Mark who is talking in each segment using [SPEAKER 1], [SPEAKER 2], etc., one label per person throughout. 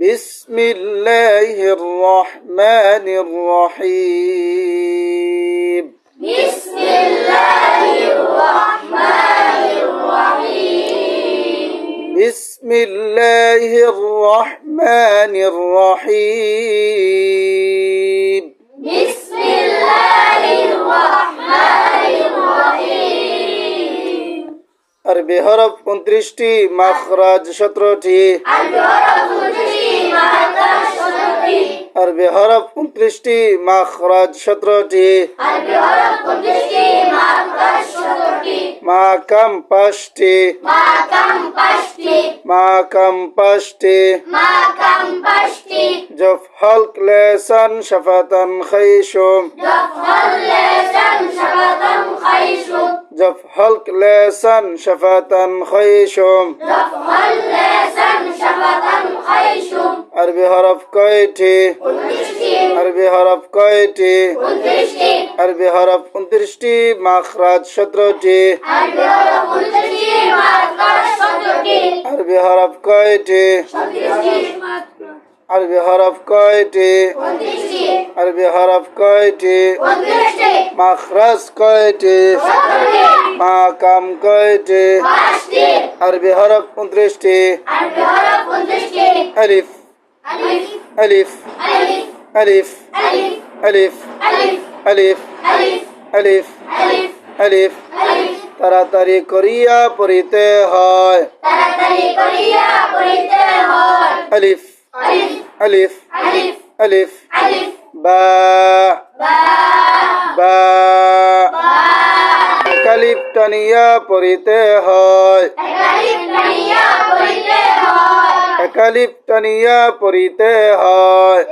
[SPEAKER 1] بسم الله الرحمن الرحيم.
[SPEAKER 2] بسم الله الرحمن الرحيم.
[SPEAKER 1] بسم الله الرحمن الرحيم.
[SPEAKER 2] بسم الله الرحمن الرحيم.
[SPEAKER 1] أربي هرب 29
[SPEAKER 2] مخرج 17 عربي حرف
[SPEAKER 1] আরবি হরফ উনত্রিশটি মাখরাজ সতেরোটি। মাকাম পাঁচটি। মাকাম পাঁচটি। জফ হলক লেসান শাফাতান
[SPEAKER 2] খাইসুম
[SPEAKER 1] জফ হলক লেসান শাফাতান খাইসুম
[SPEAKER 2] دفع اللسان شبطا خيشم
[SPEAKER 1] আরবি হরফ কয়টি
[SPEAKER 2] ونتشتي
[SPEAKER 1] আরবি হরফ কয়টি
[SPEAKER 2] ونتشتي
[SPEAKER 1] আরবি হরফ উনত্রিশটি মাখরাজ সতেরোটি
[SPEAKER 2] الحرف تجري مع الشرطي
[SPEAKER 1] আরবি হরফ কয়টি আরবি হরফ কয়টি
[SPEAKER 2] ونتشتي
[SPEAKER 1] আরবি হরফ কয়টি
[SPEAKER 2] ونتشتي
[SPEAKER 1] মাখরাজ কয়টি মাকাম কয়টি আরবি হরফ উনত্রিশটি আলিফ আলিফ আলিফ আলিফ আলিফ আলিফ আলিফ তাড়াতাড়ি করিয়া পড়িতে হয় আলিফ
[SPEAKER 2] আলিফ
[SPEAKER 1] আলিফ
[SPEAKER 2] আলিফ
[SPEAKER 1] বা
[SPEAKER 2] বা।
[SPEAKER 1] কালিফ টানিয়া পড়িতে হয়।
[SPEAKER 2] একালিফ টানিয়া পড়িতে হয়।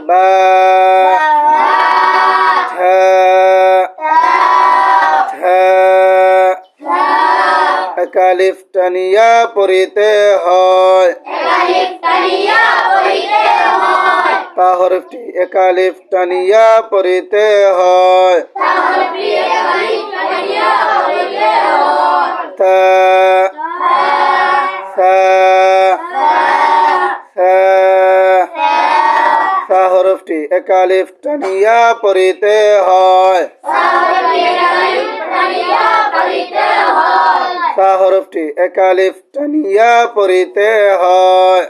[SPEAKER 1] বা। একালিফ টানিয়া পড়িতে হয়।
[SPEAKER 2] একালিফ টানিয়া পড়িতে হয়।
[SPEAKER 1] তা হরফটি একালিফ টানিয়া পড়িতে হয়
[SPEAKER 2] তাহলে প্রিয় একালিফ টানিয়া পড়িতে হয়
[SPEAKER 1] তা সা সা সা হরফটি একালিফ টানিয়া পড়িতে হয়
[SPEAKER 2] তাহলে প্রিয় একালিফ টানিয়া পড়িতে হয়
[SPEAKER 1] সা হরফটি একালিফ টানিয়া পড়িতে হয়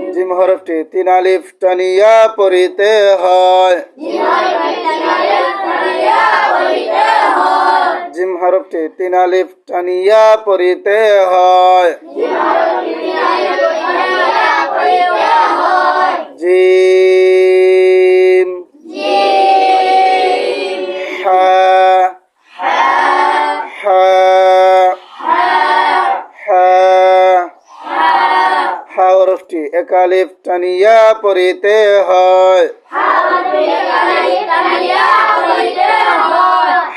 [SPEAKER 2] হয়
[SPEAKER 1] হরফটি তিন আলিফ টানিয়া পড়িতে হয় জিম হরফটি তিন আলিফ টানিয়া পড়িতে হয়। জিম। হা। হা। হা। হরফটি একালিফ টানিয়া পড়িতে হয়।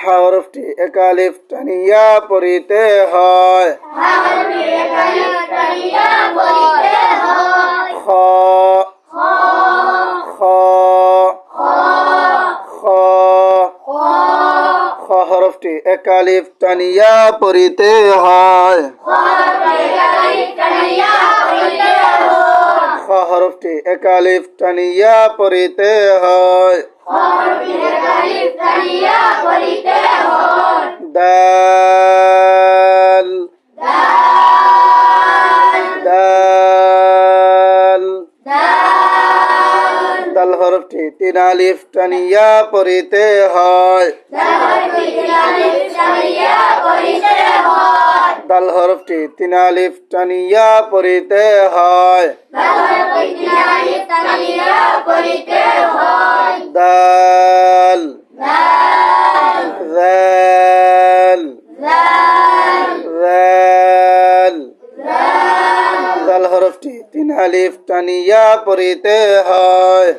[SPEAKER 1] হরফটি একালিফ টানিয়া পড়িতে হয়। খ খ খ হরফটি একালিফ টানিয়া পড়িতে হয়। খ হরফটি একালিফ টানিয়া পড়িতে হয়। দাল। দাল। দাল হরফটি তিন আলিফ টানিয়া পড়িতে হয়। হয়। দাল দাল দাল দাল হরফটি তিন আলিফ টানিয়া পড়িতে হয়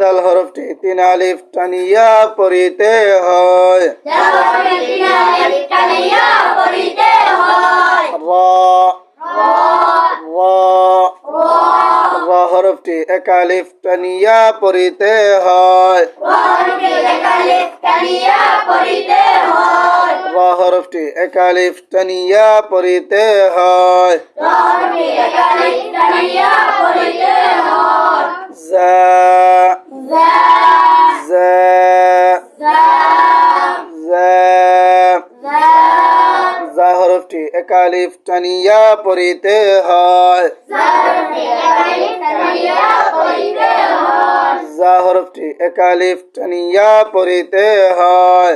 [SPEAKER 1] দাল হরফটি তিন আলিফ টানিয়া পড়িতে হয় রা রা রা হরফটি এক আলিফ টানিয়া পড়িতে হয় রা হরফটি এক আলিফ টানিয়া পড়িতে হয় হরফটি এক টানিয়া পড়িতে হয় জা হরফটি এক টানিয়া পড়িতে হয়।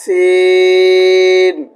[SPEAKER 1] সিন।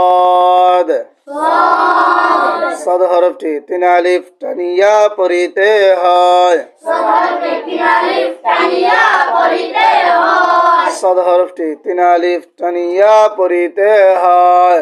[SPEAKER 1] সদ হরফটি তিন আলিফ টানিয়া পড়িতে হয়। সদ হরফটি তিন আলিফ টানিয়া পড়িতে হয়।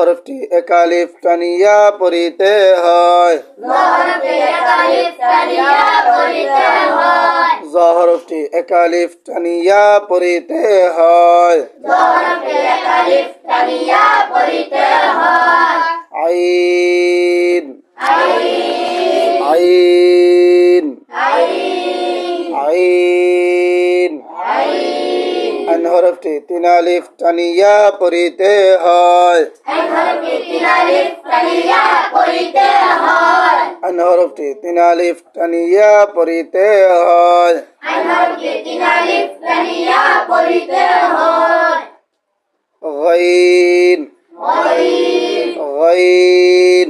[SPEAKER 1] হরফটি এক আলিফ টানিয়া পড়িতে হয় জ হরফটি এক আলিফ টানিয়া পড়িতে হয় আইন আইন আইন আন হরফটি তিন আলিফ টানিয়া পড়িতে হয় আন হরফটি তিন আলিফ টানিয়া পড়িতে হয় غين غين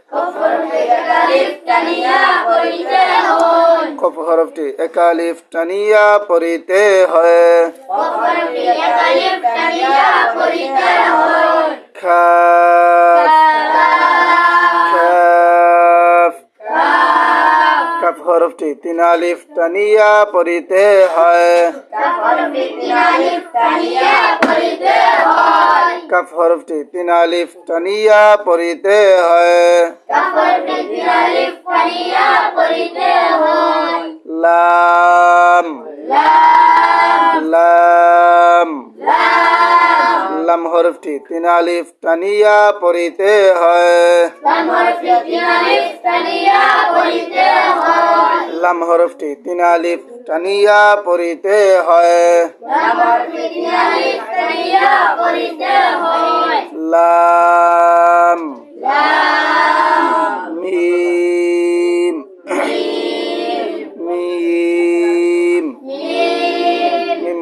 [SPEAKER 1] কফ হরফটি একালিফ টানিয়া পড়িতে হয়।
[SPEAKER 2] হরফটি
[SPEAKER 1] হরফটি তিন আলিফ টানিয়া পড়িতে হয়। কাফ হরফটি তিন আলিফ টানিয়া পড়িতে হয়। লাম
[SPEAKER 2] লাম।
[SPEAKER 1] লাম হরফটি তিন আলিফ টানিয়া পড়িতে হয়।
[SPEAKER 2] লাম হরফটি হয়।
[SPEAKER 1] তিন আলিফ টানিয়া পড়িতে হয়।
[SPEAKER 2] লাম
[SPEAKER 1] মিম।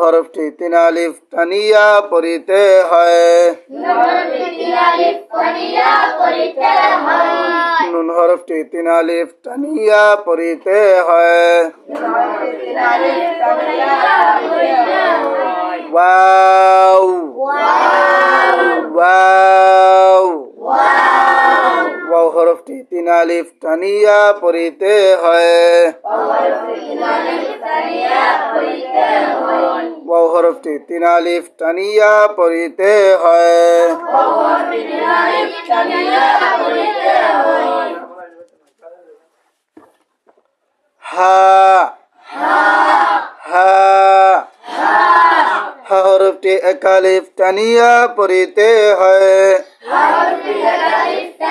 [SPEAKER 1] হরফটি তিন আলিফ টানিয়া পড়িতে হয়
[SPEAKER 2] মিম হরফটি একালিফ টানিয়া পড়িতে হয়
[SPEAKER 1] নুন হরফটি তিন আলিফ টানিয়া পড়িতে হয়
[SPEAKER 2] মিম হরফটি একালিফ টানিয়া পড়িতে হয়
[SPEAKER 1] ওয়াও
[SPEAKER 2] ওয়াও
[SPEAKER 1] ওয়াও
[SPEAKER 2] ওয়াও
[SPEAKER 1] হরফটি তিন আলিফ টানিয়া পড়িতে হয়
[SPEAKER 2] হয়
[SPEAKER 1] ওয়াও হরফটি তিন আলিফ টানিয়া পড়িতে হয়
[SPEAKER 2] হয়
[SPEAKER 1] হা হা হরফটি একালিফ টানিয়া পড়িতে হয়
[SPEAKER 2] হরফটি একালিফ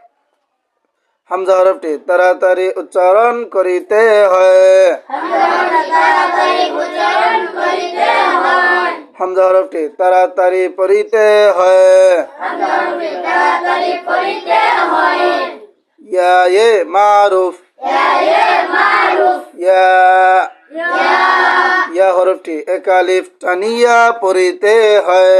[SPEAKER 1] হামজা হরফটি তাড়াতাড়ি উচ্চারণ করিতে হয়।
[SPEAKER 2] হামজা হরফটি তাড়াতাড়ি
[SPEAKER 1] পড়িতে হয়। ইয়া এ মারুফ।
[SPEAKER 2] ইয়া ইয়া
[SPEAKER 1] হরফটি একালিফ টানিয়া পড়িতে হয়।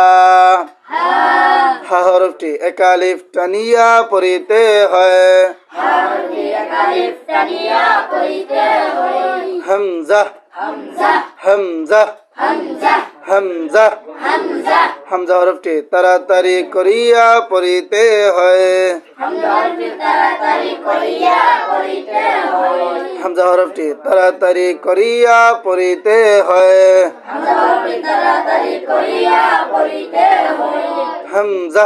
[SPEAKER 1] হরফটি একালিফ টানিয়া পড়িতে হয়। হামজা
[SPEAKER 2] হামজা
[SPEAKER 1] হরফটি তাড়াতাড়ি করিয়া পড়িতে হয়।
[SPEAKER 2] হামজা হরফটি তাড়াতাড়ি করিয়া পড়িতে হয়।
[SPEAKER 1] হামজা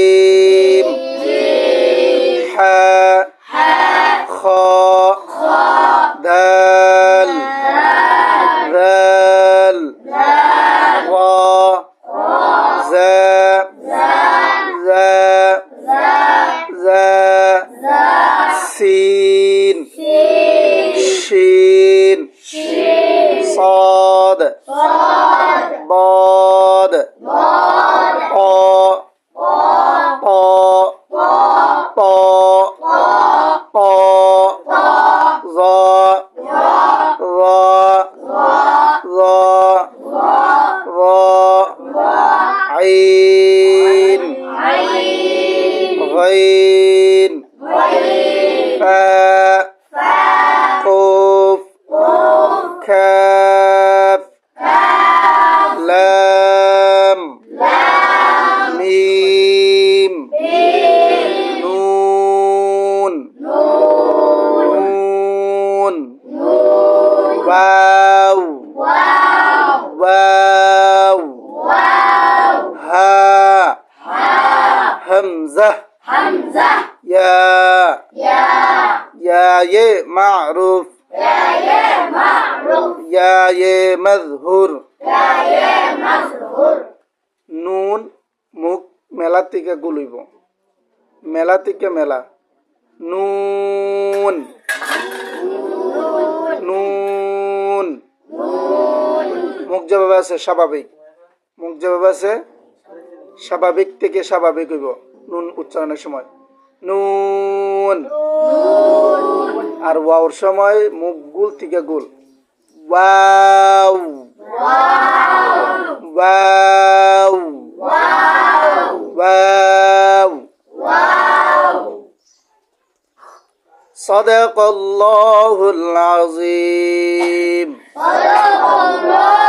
[SPEAKER 1] ওয়াও হা হামজা
[SPEAKER 2] হামজা
[SPEAKER 1] ইয়া
[SPEAKER 2] ইয়া
[SPEAKER 1] ইয়া ইয়ে মারুফ
[SPEAKER 2] ইয়া ইয়া মারুফ
[SPEAKER 1] ইয়া ইয়ে মজহুর
[SPEAKER 2] ইয়া ইয়া মাজহুর
[SPEAKER 1] নুন মুখ মেলা থেকে গুলিব মেলা থেকে মেলা নুন নুন মুখ যেভাবে আছে স্বাভাবিক মুখ যেভাবে আছে স্বাভাবিক থেকে স্বাভাবিক হইব নুন উচ্চারণের সময় নুন আর ওয়াওর সময় মুখ গুল থেকে গুল ওয়াও ওয়াও واو صدق الله العظيم
[SPEAKER 2] صدق الله